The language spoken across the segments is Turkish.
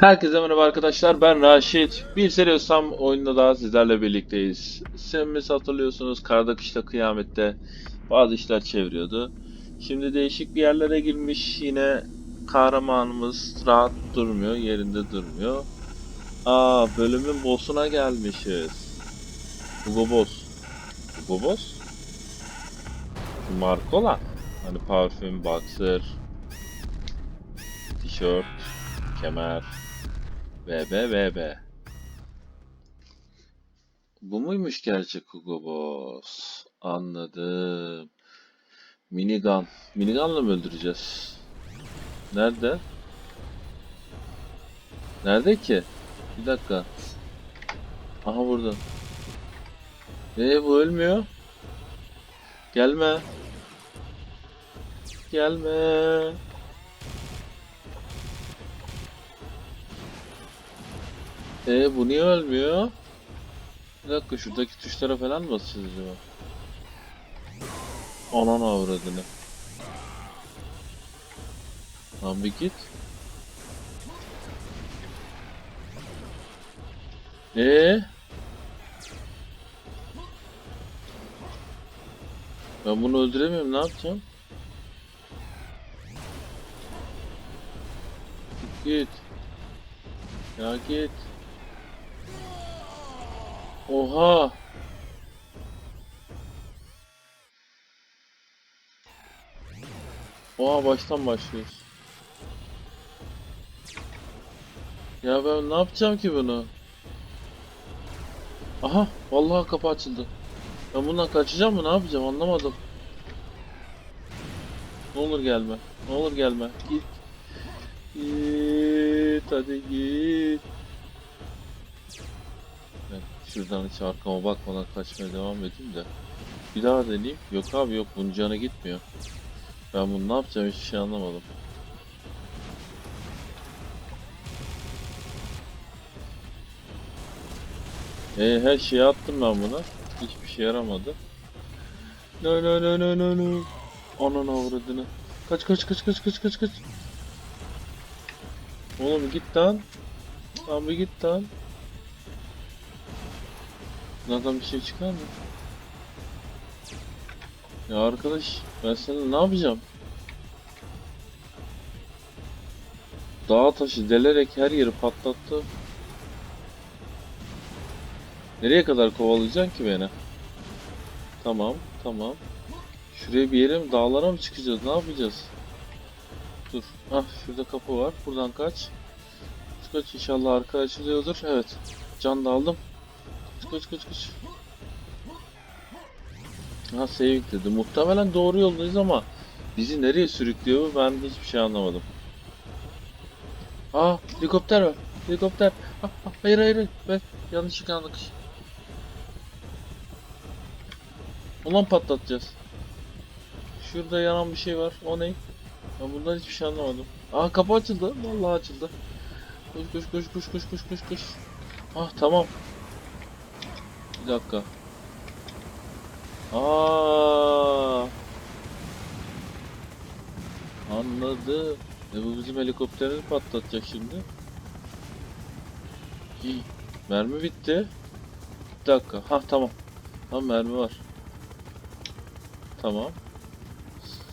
Herkese merhaba arkadaşlar ben Raşit. Bir seri Sam oyununda daha sizlerle birlikteyiz. Semimiz hatırlıyorsunuz karda kışta kıyamette bazı işler çeviriyordu. Şimdi değişik bir yerlere girmiş yine kahramanımız rahat durmuyor yerinde durmuyor. Aa bölümün boss'una gelmişiz. Hugo Boss. Hugo Boss? Markola. Hani parfüm, boxer, tişört, kemer. VB VB. Bu muymuş gerçek Hugo Boss? Anladım. Minigun. Minigun'la mı öldüreceğiz? Nerede? Nerede ki? Bir dakika. Aha burada. Ee bu ölmüyor. Gelme. Gelme. Ee bu niye ölmüyor? Bir dakika şuradaki tuşlara falan mı basacağız acaba? Anan avradını. Lan bir git. Ee? Ben bunu öldüremiyorum ne yapacağım? Git. Ya git. Oha. Oha baştan başlıyoruz. Ya ben ne yapacağım ki bunu? Aha vallahi kapı açıldı. Ben bundan kaçacağım mı ne yapacağım anlamadım. Ne olur gelme. Ne olur gelme. Git. Git hadi git. Şuradan hiç arkama bakmadan kaçmaya devam edeyim de. Bir daha deneyeyim. Yok abi yok bunun canı gitmiyor. Ben bunu ne yapacağım hiçbir şey anlamadım. E, her şeyi attım ben buna. Hiçbir şey yaramadı. No no no no no no. Ananı avradını. Kaç kaç kaç kaç kaç kaç kaç. Oğlum git lan. Bir git lan. Bunlardan bir şey çıkar mı? Ya arkadaş ben seninle ne yapacağım? Dağ taşı delerek her yeri patlattı. Nereye kadar kovalayacaksın ki beni? Tamam, tamam. Şuraya bir yere mi, dağlara mı çıkacağız? Ne yapacağız? Dur. Ah, şurada kapı var. Buradan. Kaç kaç inşallah arka açılıyordur. Evet. Can da aldım. Kaç kaç kaç. Ha saving dedi. Muhtemelen doğru yoldayız ama bizi nereye sürüklüyor ben de hiçbir şey anlamadım. Aa helikopter var. Helikopter. Ah, ah, hayır hayır hayır. Ben yanlışlıkla yanlış. Ulan patlatacağız. Şurada yanan bir şey var. O ne? Ben bundan hiçbir şey anlamadım. Aa kapı açıldı. Vallahi açıldı. Koş koş koş koş koş koş koş koş. Ah tamam. Dakika. Aa. Anladı. E bu bizim helikopteri patlatacak şimdi. İyi. Mermi bitti. Bir dakika. Ha tamam. Tamam mermi var. Tamam.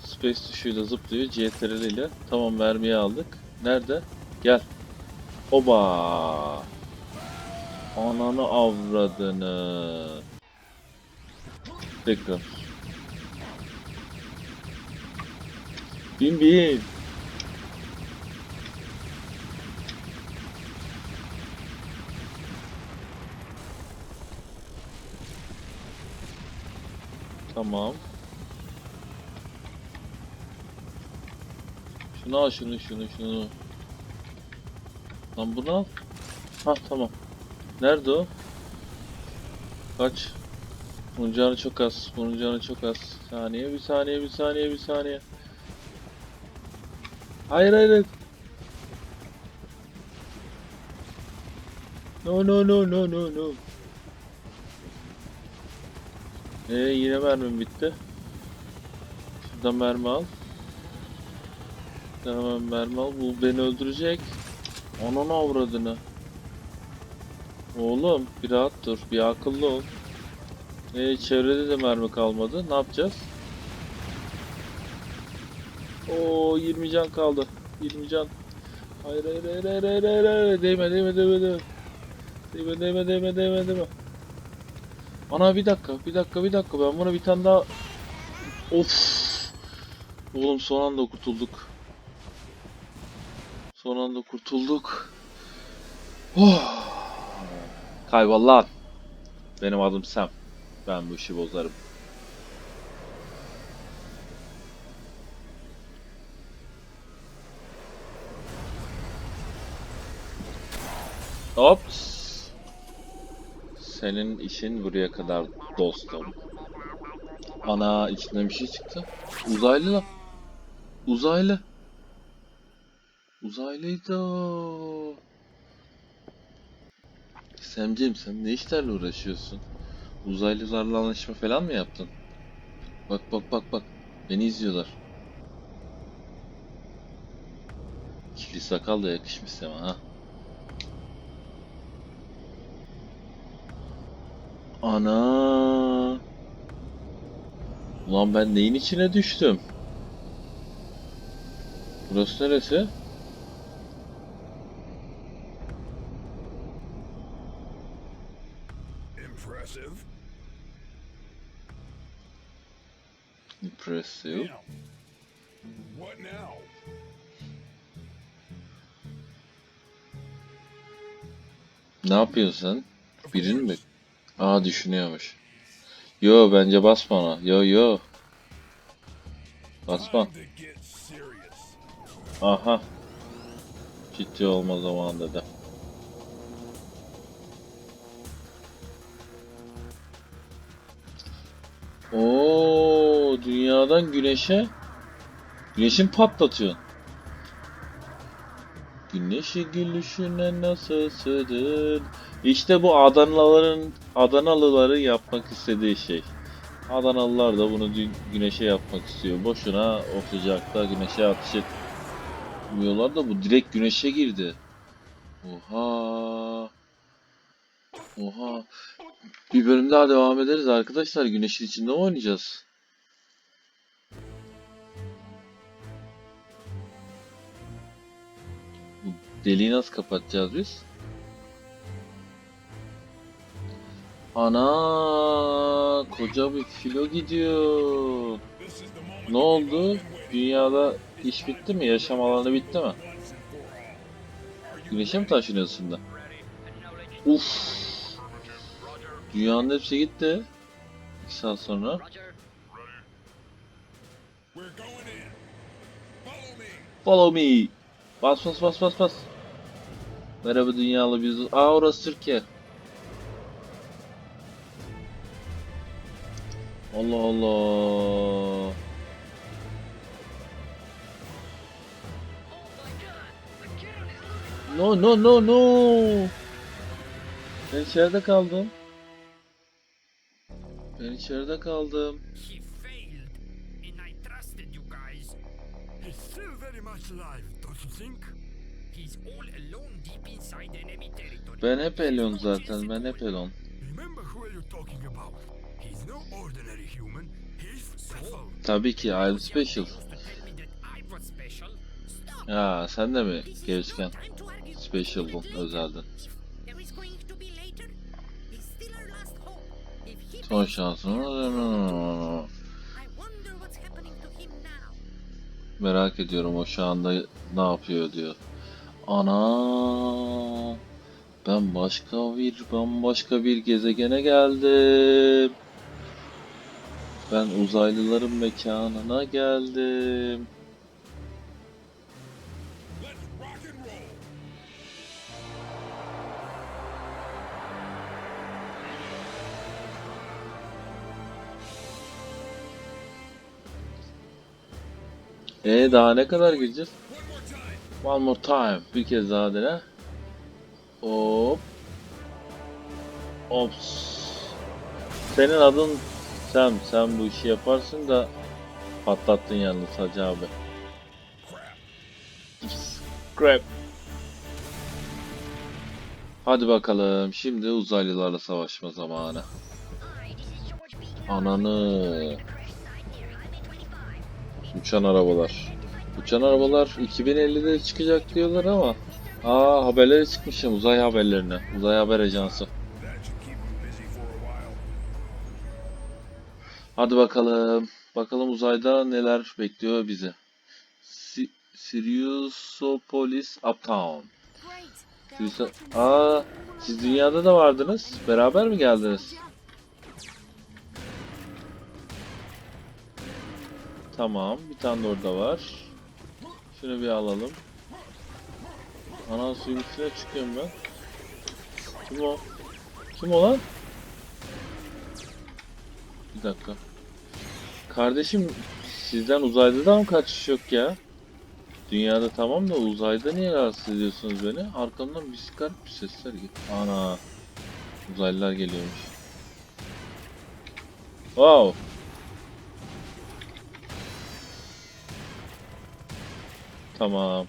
Space tuşuyla zıplıyor CTRL ile. Tamam mermiyi aldık. Nerede? Gel. Oba. Ananı avradını. Tekrar. Bin bin. Tamam. Şunu al şunu şunu şunu. Lan bunu al. Ha tamam. Nerede o? Kaç? Bunun çok az. Bunun çok az. Saniye, bir saniye, bir saniye, bir saniye. Hayır, hayır. No, no, no, no, no, no. Ee, yine mermim bitti. Şuradan mermi al. Hemen mermi al. Bu beni öldürecek. Ananı avradını. Oğlum bir rahat dur. Bir akıllı ol. Ee, çevrede de mermi kalmadı. Ne yapacağız? Oo 20 can kaldı. 20 can. Hayır hayır hayır hayır hayır hayır, hayır. Değme değme değme değme. Değme değme değme değme değme. Ana bir dakika bir dakika bir dakika ben buna bir tane daha Of Oğlum son anda kurtulduk Son anda kurtulduk Oh Kaybol lan Benim adım Sam Ben bu işi bozarım Ops senin işin buraya kadar dostum. Ana içinden bir şey çıktı. Uzaylı lan. Uzaylı. Uzaylıydı. Semcim sen ne işlerle uğraşıyorsun? Uzaylılarla anlaşma falan mı yaptın? Bak bak bak bak. Beni izliyorlar. Kirli sakal da yakışmış sana ha. Ana. Ulan ben neyin içine düştüm? Burası neresi? Now, what now? Ne yapıyorsun sen? Birini mi? Aa düşünüyormuş. Yo bence basma ona. Yo yo. Basma. Aha. Ciddi olma zamanı dedi. Oo, dünyadan güneşe güneşin patlatıyorsun. Güneşi gülüşüne nasıl sığdın? İşte bu Adanalıların Adanalıların yapmak istediği şey. Adanalılar da bunu güneşe yapmak istiyor. Boşuna o sıcakta güneşe ateş etmiyorlar da bu direkt güneşe girdi. Oha. Oha. Bir bölüm daha devam ederiz arkadaşlar. Güneşin içinde mi oynayacağız? Deliği nasıl kapatacağız biz? Ana koca bir filo gidiyor. Ne oldu? Dünyada iş bitti mi? Yaşam alanı bitti mi? Güneşe mi taşınıyorsun şimdi? Uf. Dünyanın hepsi gitti. İki saat sonra. Follow me. Bas bas bas bas bas. Merhaba dünyalı biz. Aa orası Türkiye. Allah Allah. No no no no. Ben içeride kaldım. Ben içeride kaldım. He failed, and I trusted you guys. He's still very much alive, Ben hep Elon zaten. Ben hep Elon. Tabii ki I'm special. Ya sen de mi argue. Special'dın, özeldin. Son şansın. Merak ediyorum o şu anda ne yapıyor diyor. Ana ben başka bir bambaşka bir gezegene geldim. Ben uzaylıların mekanına geldim. E daha ne kadar gireceğiz? One more time. Bir kez daha dene. Hop. Ops. Senin adın Sam. Sen bu işi yaparsın da patlattın yalnız Hacı abi. Crap. Crap. Hadi bakalım. Şimdi uzaylılarla savaşma zamanı. Ananı. Uçan arabalar. Uçan arabalar 2050'de çıkacak diyorlar ama. Aa haberleri çıkmış ya uzay haberlerine. Uzay haber ajansı. Hadi bakalım. Bakalım uzayda neler bekliyor bizi. Si Siriusopolis Uptown. Sirius- Aa, siz dünyada da vardınız. Beraber mi geldiniz? Tamam, bir tane de orada var. Şunu bir alalım. Ana suyun üstüne çıkıyorum ben. Kim o? Kim o lan? Bir dakika. Kardeşim sizden uzayda da mı kaçış yok ya? Dünyada tamam da uzayda niye rahatsız ediyorsunuz beni? Arkamdan garip bir sesler geliyor. Ana. Uzaylılar geliyormuş. Wow. Tamam.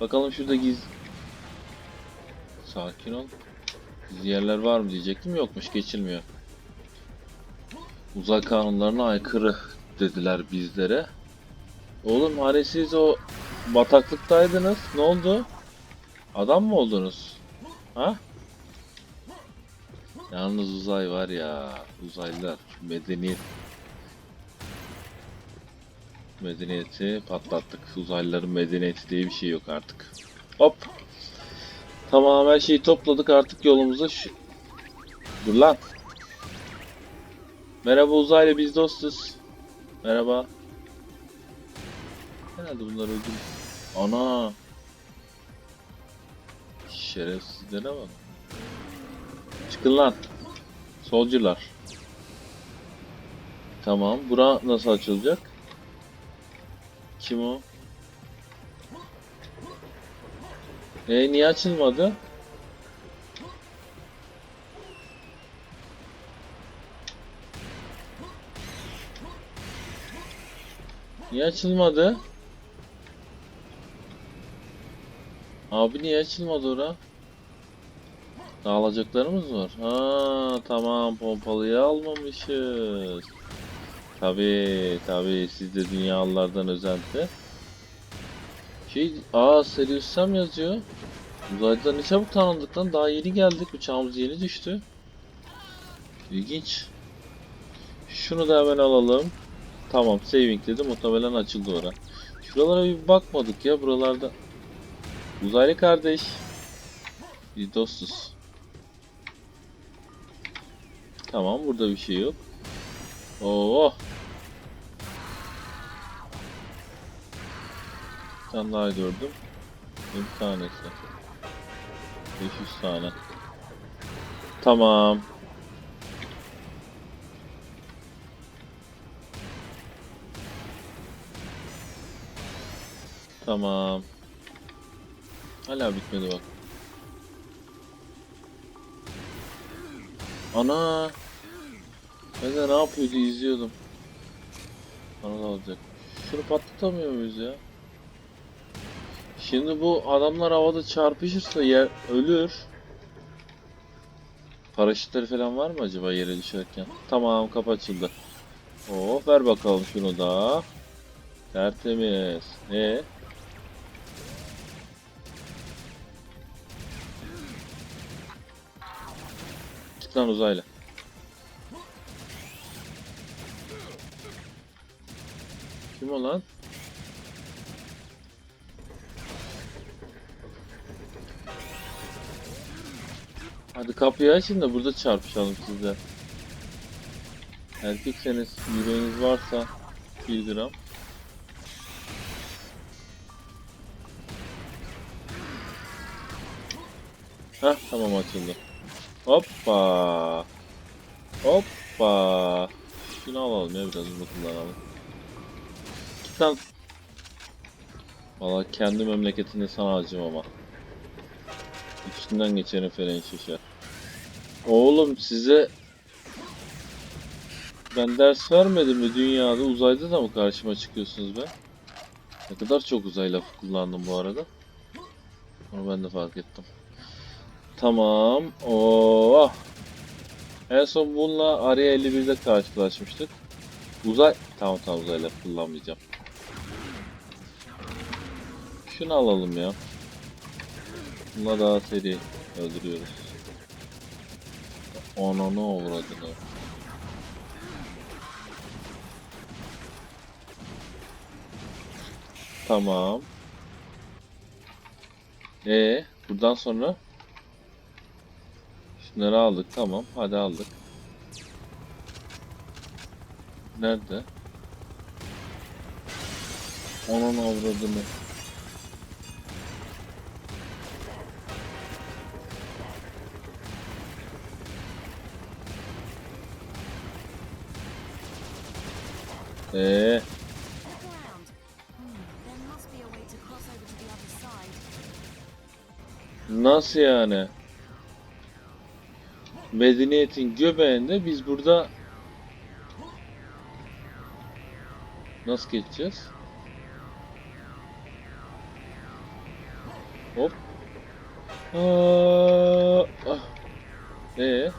Bakalım şurada giz... Sakin ol. Gizli yerler var mı diyecektim. Yokmuş. Geçilmiyor. Uzay kanunlarına aykırı dediler bizlere. Oğlum hani siz o bataklıktaydınız. Ne oldu? Adam mı oldunuz? Ha? Yalnız uzay var ya. Uzaylılar. Medeniyet. Medeniyeti patlattık. Uzaylıların medeniyeti diye bir şey yok artık. Hop. Tamam her şeyi topladık artık yolumuza şu... Dur lan. Merhaba uzaylı biz dostuz. Merhaba. Herhalde bunlar öldü. Ana. Şerefsizlere bak. Çıkın lan. Solcular. Tamam. Bura nasıl açılacak? Kim o? E niye açılmadı? Niye açılmadı? Abi niye açılmadı ora? Dağılacaklarımız var. Ha tamam pompalıyı almamışız. Tabi tabi siz de dünyalılardan özenti. Şey aa Serious Sam yazıyor. Uzaylılar ne çabuk tanındık lan daha yeni geldik uçağımız yeni düştü. İlginç. Şunu da hemen alalım. Tamam saving dedi muhtemelen açıldı ora. Şuralara bir bakmadık ya buralarda. Uzaylı kardeş. Biz dostuz. Tamam burada bir şey yok. Oo. Bir tane daha gördüm. Bir tanesi. 500 tane. Tamam. Tamam. Hala bitmedi bak. Ana. Ben de ne yapıyordu izliyordum. Bana da olacak. Şunu patlatamıyor muyuz ya? Şimdi bu adamlar havada çarpışırsa yer ölür. Paraşütleri falan var mı acaba yere düşerken? Tamam kapı açıldı. Oh ver bakalım şunu da. Tertemiz. E Git lan uzaylı. Kim o lan? Hadi kapıyı açın da burada çarpışalım sizle. Erkekseniz yüreğiniz varsa 1 gram. Heh tamam açıldı. Hoppa. Hoppa. Şunu alalım ya biraz hızlı kullanalım. Lan. Valla kendi memleketinde sana acım ama. Üstünden geçenin fren şişer. Oğlum size ben ders vermedim mi dünyada uzayda da mı karşıma çıkıyorsunuz be? Ne kadar çok uzay lafı kullandım bu arada. Onu ben de fark ettim. Tamam. Oo. En son bununla Arya 51'de karşılaşmıştık. Uzay... Tamam tamam uzayla kullanmayacağım. Şunu alalım ya. Bununla daha seri öldürüyoruz. Ananı avradını. Tamam. Ee, buradan sonra şunları aldık. Tamam, hadi aldık. Nerede? Onun avradını. Side. nasıl yani? Medeniyetin göbeğinde biz burada nasıl geçeceğiz? Hop. Aa, ah. Ee?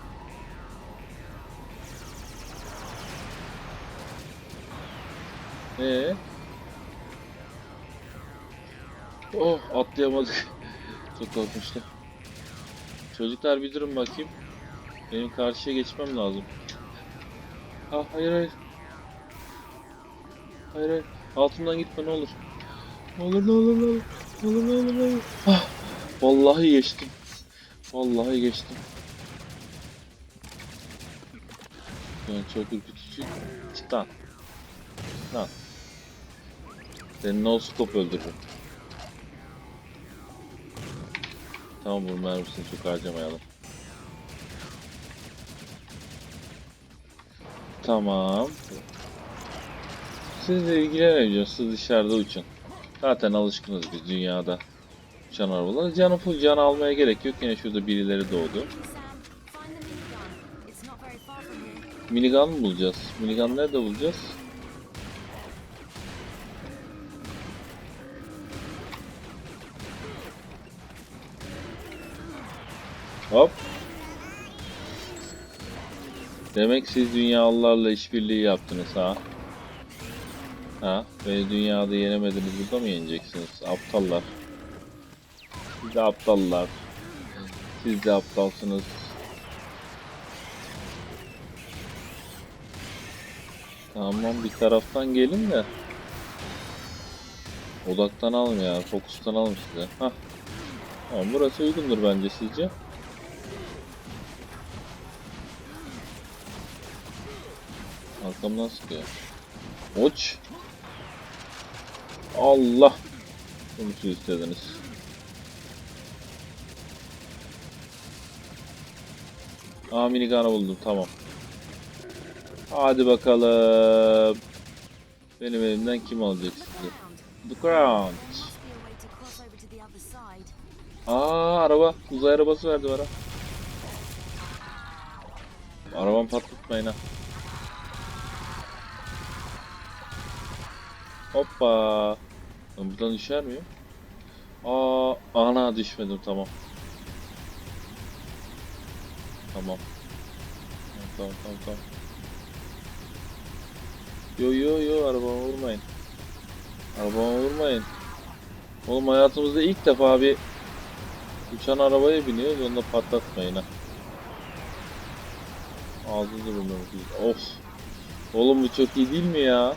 Ee? Oh atlayamadık. Çok korkmuştum. Çocuklar bir durun bakayım. Benim karşıya geçmem lazım. Ah hayır hayır. Hayır hayır. Altından gitme ne olur. Ne olur ne olur ne olur. Ne olur ne olur. Ah, vallahi geçtim. Vallahi geçtim. Yani çok ürkütücü. Çık lan. Seni no scope öldürürüm. Tamam bu mermisini çok harcamayalım. Tamam. Sizle ilgilenemiyorsunuz. Siz dışarıda uçun. Zaten alışkınız biz dünyada. Uçan arabalar. Canı full can almaya gerek yok. Yine şurada birileri doğdu. Minigun mı bulacağız? Minigun nerede bulacağız? Hop. Demek siz dünyalılarla işbirliği yaptınız ha? Ha? Beni dünyada yenemediniz burada mı yeneceksiniz? Aptallar. Siz de aptallar. Siz de aptalsınız. Tamam bir taraftan gelin de. Odaktan alın ya. Fokustan alın size. Hah. Tamam burası uygundur bence sizce. Arkamdan sıkıyor. Uç. Allah. Bunu siz istediniz. Aa minigun'ı buldum tamam. Hadi bakalım. Benim elimden kim alacak sizi? The ground. Aa araba. Uzay arabası verdi bana. Arabamı patlatmayın ha. Hoppa. Ben buradan düşer miyim? Aa, ana düşmedim tamam. Tamam. Tamam tamam tamam. Yo yo yo arabama vurmayın. Arabama vurmayın. Oğlum hayatımızda ilk defa bir uçan arabaya biniyoruz onu da patlatmayın ha. Ağzı durmuyor. Of. Oğlum bu çok iyi değil mi ya?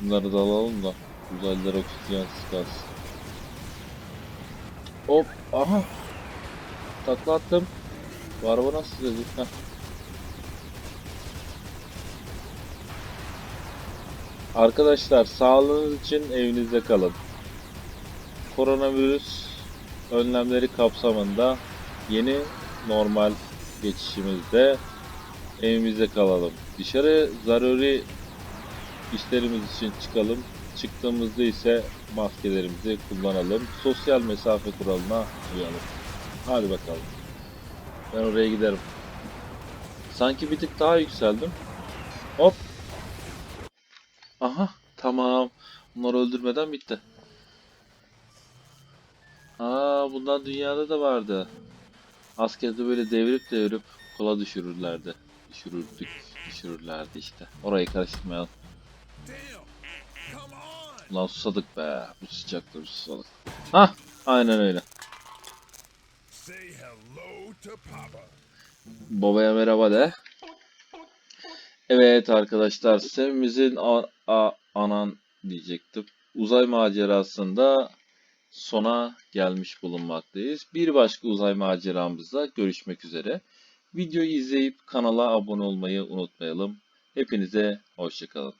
Şunları da alalım da uzaylılar oksijen sıkarsın. Hop aha. Takla attım. Bu nasıl sürüyor? Heh. Arkadaşlar sağlığınız için evinizde kalın. Koronavirüs önlemleri kapsamında yeni normal geçişimizde evimizde kalalım. Dışarı zaruri işlerimiz için çıkalım. Çıktığımızda ise maskelerimizi kullanalım. Sosyal mesafe kuralına uyalım. Hadi bakalım. Ben oraya giderim. Sanki bir tık daha yükseldim. Hop. Aha. Tamam. Bunları öldürmeden bitti. Aa bundan dünyada da vardı. Askerde böyle devirip devirip kola düşürürlerdi. Düşürürdük, düşürürlerdi işte. Orayı karıştırmayalım. Ulan susadık be. Bu sıcakta bir susadık. Hah, aynen öyle. Babaya merhaba de. Evet arkadaşlar, a- anan diyecektim. Uzay macerasında sona gelmiş bulunmaktayız. Bir başka uzay maceramızda görüşmek üzere. Videoyu izleyip kanala abone olmayı unutmayalım. Hepinize hoşçakalın.